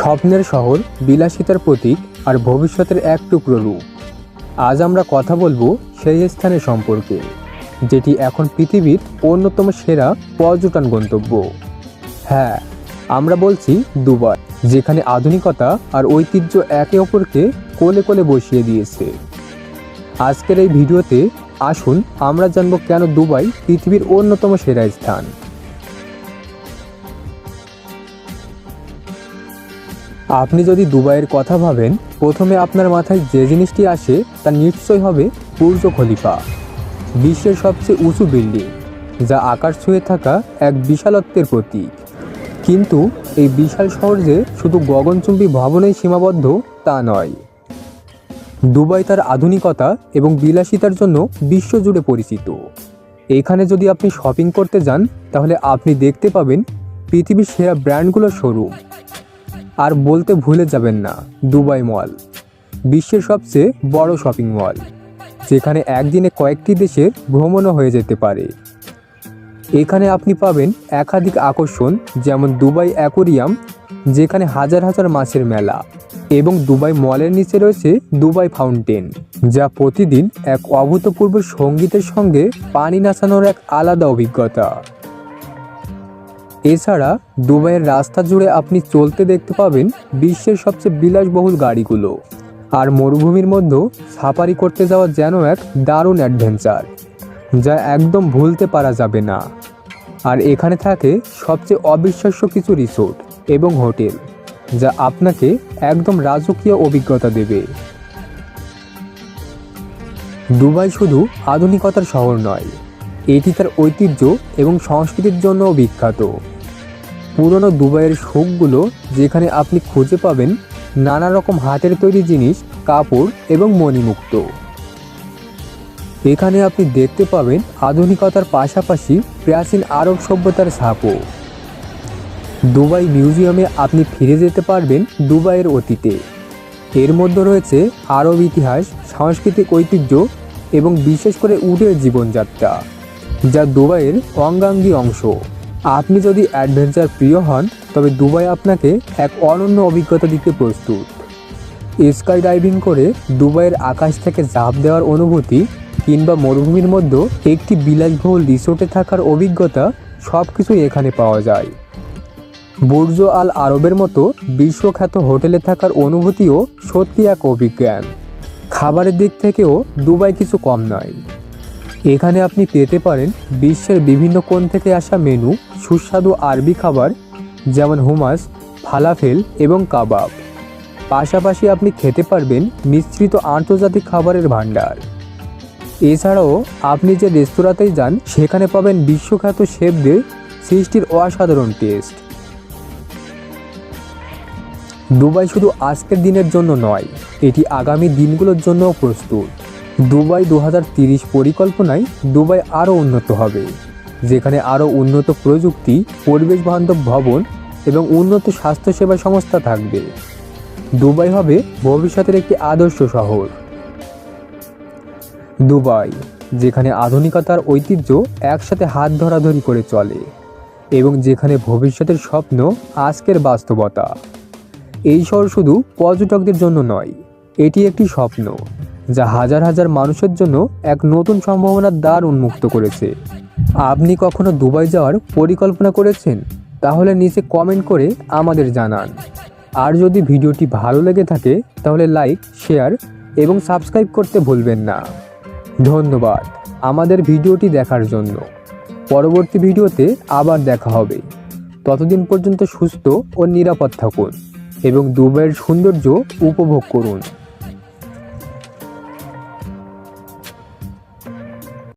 স্বপ্নের শহর, বিলাসিতার প্রতীক আর ভবিষ্যতের এক টুকরো রূপ। আজ আমরা কথা বলব সেই স্থানের সম্পর্কে, যেটি এখন পৃথিবীর অন্যতম সেরা পর্যটন গন্তব্য। হ্যাঁ আমরা বলছি দুবাই, যেখানে আধুনিকতা আর ঐতিহ্য একে অপরকে কোলে কোলে বসিয়ে দিয়েছে। আজকের এই ভিডিওতে আসুন আমরা জানব কেন দুবাই পৃথিবীর অন্যতম সেরা স্থান। আপনি যদি দুবাইয়ের কথা ভাবেন, প্রথমে আপনার মাথায় যে জিনিসটি আসে তা নিশ্চয় হবে বুর্জ খলিফা, বিশ্বের সবচেয়ে উঁচু বিল্ডিং, যা আকাশ ছুঁয়ে থাকা এক বিশালত্বের প্রতীক। কিন্তু এই বিশাল শহর যে শুধু গগনচুম্বী ভবনেই সীমাবদ্ধ, তা নয়। দুবাই তার আধুনিকতা এবং বিলাসিতার জন্য বিশ্বজুড়ে পরিচিত। এখানে যদি আপনি শপিং করতে যান, তাহলে আপনি দেখতে পাবেন পৃথিবীর সেরা ব্র্যান্ডগুলোর শোরুম। আর বলতে ভুলে যাবেন না, দুবাই মল, বিশ্বের সবচেয়ে বড় শপিং মল, যেখানে একদিনে কয়েকটি দেশের ভ্রমণও হয়ে যেতে পারে। এখানে আপনি পাবেন একাধিক আকর্ষণ, যেমন দুবাই অ্যাকোরিয়াম, যেখানে হাজার হাজার মাছের মেলা, এবং দুবাই মলের নিচে রয়েছে দুবাই ফাউন্টেন, যা প্রতিদিন এক অভূতপূর্ব সঙ্গীতের সঙ্গে পানি নাচানোর এক আলাদা অভিজ্ঞতা। এছাড়া দুবাইয়ের রাস্তা জুড়ে আপনি চলতে দেখতে পাবেন বিশ্বের সবচেয়ে বিলাসবহুল গাড়িগুলো। আর মরুভূমির মধ্যে সাফারি করতে যাওয়া যেন এক দারুণ অ্যাডভেঞ্চার, যা একদম ভুলতে পারা যাবে না। আর এখানে থাকে সবচেয়ে অবিশ্বাস্য কিছু রিসোর্ট এবং হোটেল, যা আপনাকে একদম রাজকীয় অভিজ্ঞতা দেবে। দুবাই শুধু আধুনিকতার শহর নয়, এটি তার ঐতিহ্য এবং সংস্কৃতির জন্যও বিখ্যাত। পুরনো দুবাইয়ের শোকগুলো যেখানে আপনি খুঁজে পাবেন নানা রকম হাতের তৈরি জিনিস, কাপড় এবং মণিমুক্ত। এখানে আপনি দেখতে পাবেন আধুনিকতার পাশাপাশি প্রাচীন আরব সভ্যতার ছাপও। দুবাই মিউজিয়ামে আপনি ফিরে যেতে পারবেন দুবাইয়ের অতীতে। এর মধ্যে রয়েছে আরব ইতিহাস, সাংস্কৃতিক ঐতিহ্য এবং বিশেষ করে উটের জীবনযাত্রা, যা দুবাইয়ের অঙ্গাঙ্গী অংশ। আপনি যদি অ্যাডভেঞ্চার প্রিয় হন, তবে দুবাই আপনাকে এক অনন্য অভিজ্ঞতা দিতে প্রস্তুত। স্কাই ডাইভিং করে দুবাইয়ের আকাশ থেকে ঝাঁপ দেওয়ার অনুভূতি কিংবা মরুভূমির মধ্যে একটি বিলাসবহুল রিসোর্টে থাকার অভিজ্ঞতা সব কিছুই এখানে পাওয়া যায়। বুর্জ আল আরবের মতো বিশ্বখ্যাত হোটেলে থাকার অনুভূতিও সত্যি এক অভিজ্ঞান। খাবারের দিক থেকেও দুবাই কিছু কম নয়। এখানে আপনি পেতে পারেন বিশ্বের বিভিন্ন কোণ থেকে আসা মেনু, সুস্বাদু আরবি খাবার, যেমন হুমাস, ফালাফেল এবং কাবাব। পাশাপাশি আপনি খেতে পারবেন মিশ্রিত আন্তর্জাতিক খাবারের ভাণ্ডার। এছাড়াও আপনি যে রেস্তোরাঁতেই যান, সেখানে পাবেন বিশ্বখ্যাত শেফদের সৃষ্টির অসাধারণ টেস্ট। দুবাই শুধু আজকের দিনের জন্য নয়, এটি আগামী দিনগুলোর জন্যও প্রস্তুত। দুবাই দু পরিকল্পনায় দুবাই আরও উন্নত হবে, যেখানে আরও উন্নত প্রযুক্তি, পরিবেশ বান্ধব ভবন এবং উন্নত স্বাস্থ্যসেবা সংস্থা থাকবে। দুবাই হবে ভবিষ্যতের একটি আদর্শ শহর। দুবাই, যেখানে আধুনিকতার ঐতিহ্য একসাথে হাত ধরাধরি করে চলে এবং যেখানে ভবিষ্যতের স্বপ্ন আজকের বাস্তবতা। এই শহর শুধু পর্যটকদের জন্য নয়, এটি একটি স্বপ্ন। যা হাজার হাজার মানুষের জন্য এক নতুন সম্ভাবনার দ্বার উন্মুক্ত করেছে। আপনি কখনো দুবাই যাওয়ার পরিকল্পনা করেছেন? তাহলে নিচে কমেন্ট করে আমাদের জানান। আর যদি ভিডিওটি ভালো লেগে থাকে, তাহলে লাইক, শেয়ার এবং সাবস্ক্রাইব করতে ভুলবেন না। ধন্যবাদ আমাদের ভিডিওটি দেখার জন্য। পরবর্তী ভিডিওতে আবার দেখা হবে। ততদিন পর্যন্ত সুস্থ ও নিরাপদ থাকুন এবং দুবাইয়ের সৌন্দর্য উপভোগ করুন।